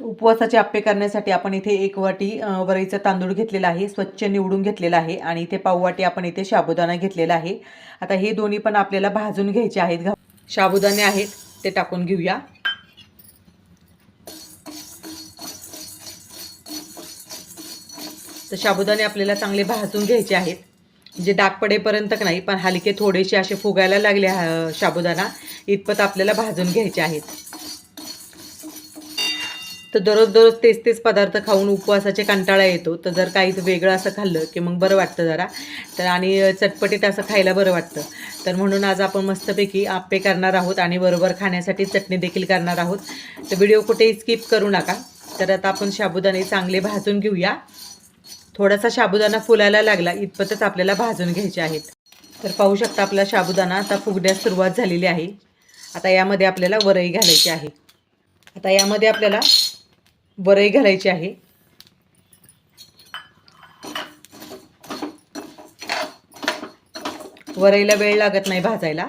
उपवासाचे आप्पे करण्यासाठी आपण इथे एक वाटी वरईचा तांदूळ घेतलेला आहे स्वच्छ निवडून घेतलेला आहे आणि इथे पाव वाटी आपण इथे साबुदाणा घेतलेला आहे. आता हे दोन्ही पण आपल्याला भाजून घ्यायचे आहेत. साबुदाणे आहेत ते टाकून घेऊया. तर साबुदाणे आपल्याला चांगले भाजून घ्यायचे आहेत. म्हणजे डाग पडेपर्यंत नाही पण हलके थोडेसे असे फुगायला लागले अ, साबुदाणा इतपत आपल्याला भाजून घ्यायचे आहेत. तर दररोज दररोज तेच तेच पदार्थ खाऊन उपवासाचे कंटाळा येतो. तर जर काही वेगळं असं खाल्लं की मग बरं वाटतं जरा. तर आणि चटपटीत असं खायला बरं वाटतं. तर म्हणून आज आपण मस्तपैकी आप्पे करणार आहोत आणि बरोबर खाण्यासाठी चटणी देखील करणार आहोत. तर व्हिडिओ कुठेही स्किप करू नका. तर आता आपण साबुदाणे चांगले भाजून घेऊया. थोडासा साबुदाणा फुलायला लागला. इतपतच आपल्याला भाजून घ्यायचे आहेत. तर पाहू शकता आपला साबुदाणा आता फुगण्यास सुरुवात झालेली आहे. आता यामध्ये आपल्याला वरई घालायची आहे. आता यामध्ये आपल्याला वरई घालायची आहे. वरईला वेळ लागत नाही भाजायला.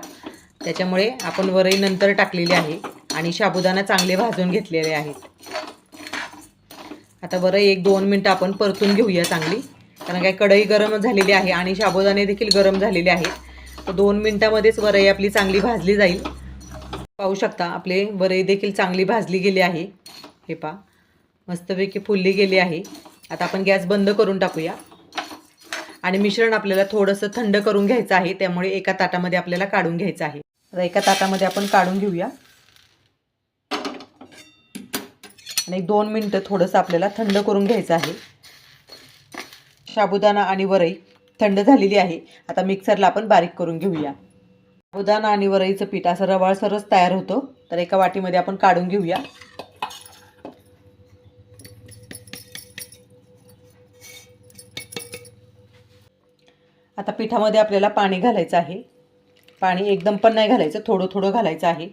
त्याच्यामुळे आपण वरई नंतर टाकलेली आहे आणि साबुदाणा चांगले भाजून घेतलेले आहेत. आता वरई एक दोन मिनटं आपण परतून घेऊया चांगली. कारण काय कढई गरम झालेली आहे आणि साबुदाणे देखील गरम झालेले आहेत. तर दोन मिनटामध्येच वरई आपली चांगली भाजली जाईल. पाहू शकता आपले वरई देखील चांगली भाजली गेली आहे. हे पा मस्तपैकी फुलली गेली आहे. आता आपण गॅस बंद करून टाकूया. आणि मिश्रण आपल्याला थोडंसं थंड करून घ्यायचं आहे त्यामुळे एका ताटामध्ये आपल्याला काढून घ्यायचं आहे. आता एका ताटामध्ये आपण काढून घेऊया. आणि एक दोन मिनटं थोडंसं आपल्याला थंड करून घ्यायचं आहे. साबुदाणा आणि वरई थंड झालेली आहे. आता मिक्सरला आपण बारीक करून घेऊया. साबुदाणा आणि वरईचं पीठ असं रवाळसरच तयार होतं. तर एका वाटीमध्ये आपण काढून घेऊया. आता पिठामध्ये आपल्याला पाणी घालायचं आहे. पाणी एकदम पण नाही घालायचं थोडं थोडं घालायचं आहे.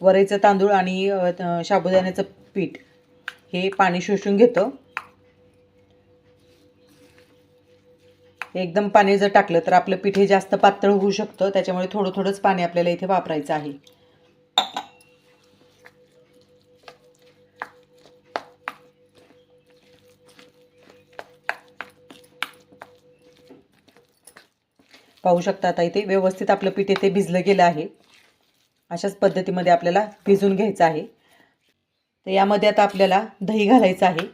वरईचं तांदूळ आणि शाबुदाण्याचं साबुदाण्याचं पीठ हे पाणी शोषून घेतं. एकदम पाणी जर टाकलं तर आपलं पीठ हे जास्त पातळ होऊ शकतं त्याच्यामुळे थोडं थोडंच पाणी आपल्याला इथे वापरायचं आहे. पाहू शकता आता इथे व्यवस्थित आपलं पीठ इथे भिजलं गेलं आहे. अशाच पद्धतीमध्ये आपल्याला भिजून घ्यायचं आहे. तर यामध्ये आता आपल्याला दही घालायचं आहे.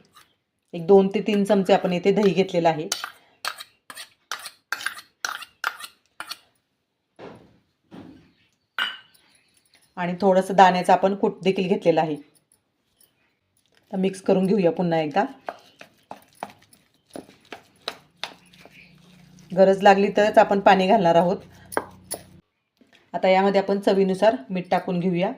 एक दोन ते तीन चमचे आपण इथे दही घेतलेलं आहे. आणि थोडंसं दाण्याचं आपण कूट देखील घेतलेलं आहे. तर मिक्स करून घेऊया पुन्हा एकदा. गरज लागली तरच आपण पाणी घालणार आहोत. आता यामध्ये आपण चवीनुसार मीठ टाकून घेऊया.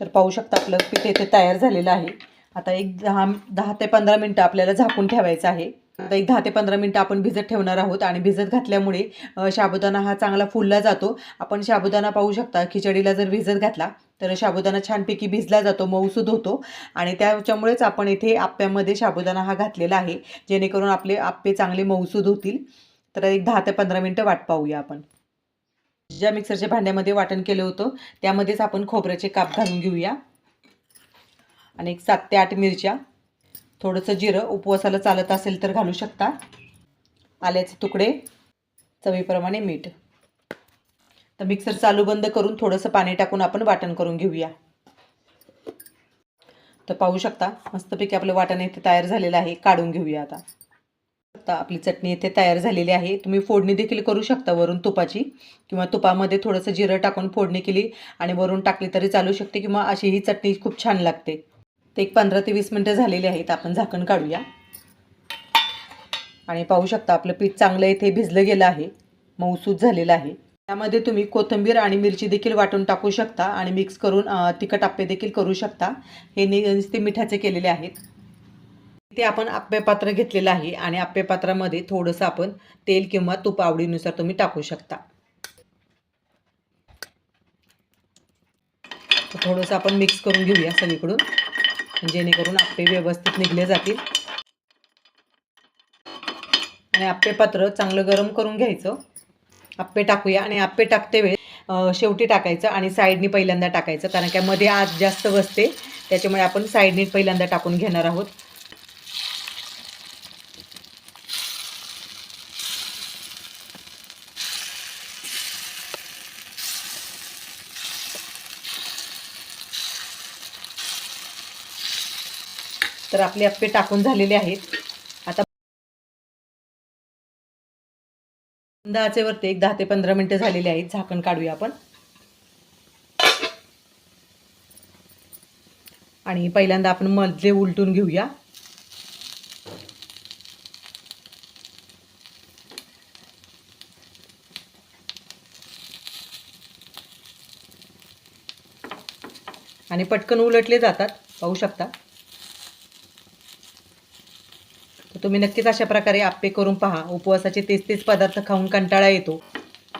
तर पाहू शकता आपलं पीठ येथे तयार झालेलं आहे. आता एक दहा दहा ते पंधरा मिनटं आपल्याला झाकून ठेवायचं आहे. आता एक दहा ते पंधरा मिनटं आपण भिजत ठेवणार आहोत आणि भिजत घातल्यामुळे अ, साबुदाणा हा चांगला फुलला जातो. आपण साबुदाणा पाहू शकता खिचडीला जर भिजत घातला तर साबुदाणा छानपैकी भिजला जातो मऊसूद होतो. आणि त्याच्यामुळेच आपण इथे आप्प्यामध्ये साबुदाणा हा घातलेला आहे. जेणेकरून आपले आप्पे चांगले मऊसूद होतील. तर एक दहा ते पंधरा मिनटं वाट पाहूया आपण. ज्या मिक्सरच्या भांड्यामध्ये वाटण केलं होतं त्यामध्येच आपण खोबऱ्याचे काप घालून घेऊया. आणि एक सात ते आठ मिरच्या. थोडंसं जिरं उपवासाला चालत असेल तर घालू शकता. आल्याचे तुकडे चवीप्रमाणे मीठ. तर मिक्सर चालू बंद करून थोडंसं पाणी टाकून आपण वाटण करून घेऊया. तर पाहू शकता मस्तपैकी आपलं वाटण इथे तयार झालेलं आहे. काढून घेऊया आता. आता आपली चटणी इथे तयार झालेली आहे. तुम्ही फोडणी देखील करू शकता वरून तुपाची किंवा तुपामध्ये थोडंसं जिरं टाकून फोडणी केली आणि वरून टाकली तरी चालू शकते किंवा अशी ही चटणी खूप छान लागते. ते एक पंधरा ते वीस मिनटं झालेली आहेत. आपण झाकण काढूया. आणि पाहू शकता आपलं पीठ चांगलं इथे भिजलं गेलं आहे. मऊसूद झालेलं आहे. त्यामध्ये तुम्ही कोथिंबीर आणि मिरची देखील वाटून टाकू शकता आणि मिक्स करून तिखट आप्पे देखील करू शकता. हे नुसते मिठाचे केलेले आहेत. इथे आपण आप्पे पात्र घेतलेलं आहे आणि आप्पे पात्रामध्ये थोडंसं आपण तेल किंवा तूप आवडीनुसार तुम्ही टाकू शकता. थोडंसं आपण मिक्स करून घेऊया सगळीकडून. जेणेकरून आप्पे व्यवस्थित निघले जातील. आणि आप्पे पात्र चांगलं गरम करून घ्यायचं. आप्पे टाकूया आणि आप्पे टाकते वेळ शेवटी टाकायचं आणि साईडनी पहिल्यांदा टाकायचं कारण काय मध्ये आज जास्त बसते त्याच्यामुळे आपण साईडनी पहिल्यांदा टाकून घेणार आहोत. तर आपले आप्पे टाकून झालेले आहेत. आचेवरती एक दहा ते पंधरा मिनटं झालेली आहेत झाकण काढूया आपण. आणि पहिल्यांदा आपण मधले उलटून घेऊया. आणि पटकन उलटले जातात पाहू शकता तर तुम्ही नक्कीच अशा प्रकारे आप्पे करून पहा. उपवासाचे तेच तेच पदार्थ खाऊन कंटाळा येतो.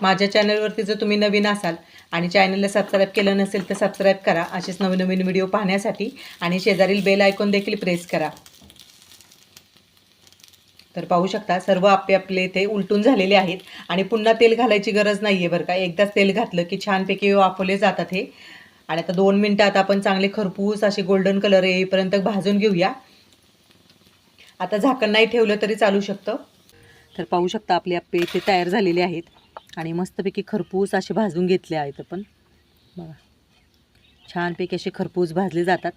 माझ्या चॅनलवरती जर तुम्ही नवीन असाल आणि चॅनलला सबस्क्राईब केलं नसेल तर सबस्क्राईब करा. असेच नवीन नवीन व्हिडिओ पाहण्यासाठी आणि शेजारील बेल आयकॉन देखील प्रेस करा. तर पाहू शकता सर्व आप्पे आपले इथे उलटून झालेले आहेत आणि पुन्हा तेल घालायची गरज नाही आहे बरं का. एकदाच तेल घातलं की छानपैकी वाफवले जातात हे. आणि आता दोन मिनटं आता आपण चांगले खरपूस असे गोल्डन कलर येईपर्यंत भाजून घेऊया. आता झाकण नाही ठेवलं तरी चालू शकतं. तर पाहू शकता आपले आप्पे इथे तयार झालेले आहेत. आणि मस्तपैकी खरपूस असे भाजून घेतले आहेत आपण. बघा. छानपैकी असे खरपूस भाजले जातात.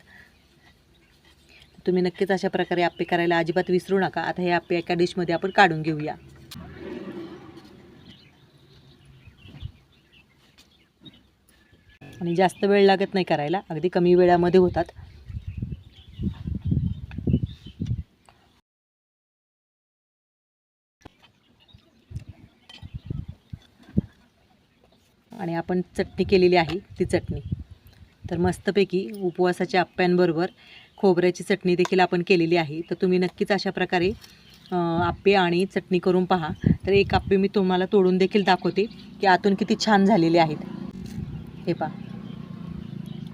तुम्ही नक्कीच अशा प्रकारे आप्पे करायला अजिबात विसरू नका. आता हे आप्पे एका डिशमध्ये आपण काढून घेऊया. आणि जास्त वेळ लागत नाही करायला. अगदी कमी वेळामध्ये होतात आणि आपण चटणी केलेली आहे ती चटणी. तर मस्तपैकी उपवासाच्या आप्प्यांबरोबर खोबऱ्याची चटणी देखील आपण केलेली आहे. तर तुम्ही नक्कीच अशा प्रकारे आप्पे आणि चटणी करून पहा. तर एक आप्पे मी तुम्हाला तोडून देखील दाखवते की आतून किती छान झालेले आहेत. हे पहा.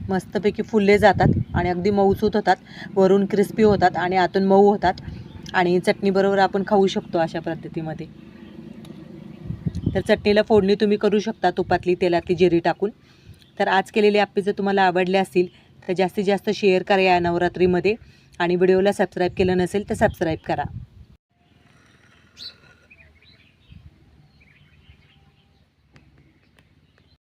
मस्तपैकी फुलले जातात आणि अगदी मऊसूत होतात वरून क्रिस्पी होतात आणि आतून मऊ होतात आणि चटणीबरोबर आपण खाऊ शकतो अशा पद्धतीमध्ये. तर चटणीला फोडणी तुम्ही करू शकता तुपातली तेलातली जिरी टाकून. तर आज केलेले आप्पे जर तुम्हाला आवडले असतील तर जास्तीत जास्त शेअर करा या नवरात्रीमध्ये. आणि व्हिडिओला सबस्क्राईब केलं नसेल तर सबस्क्राईब करा.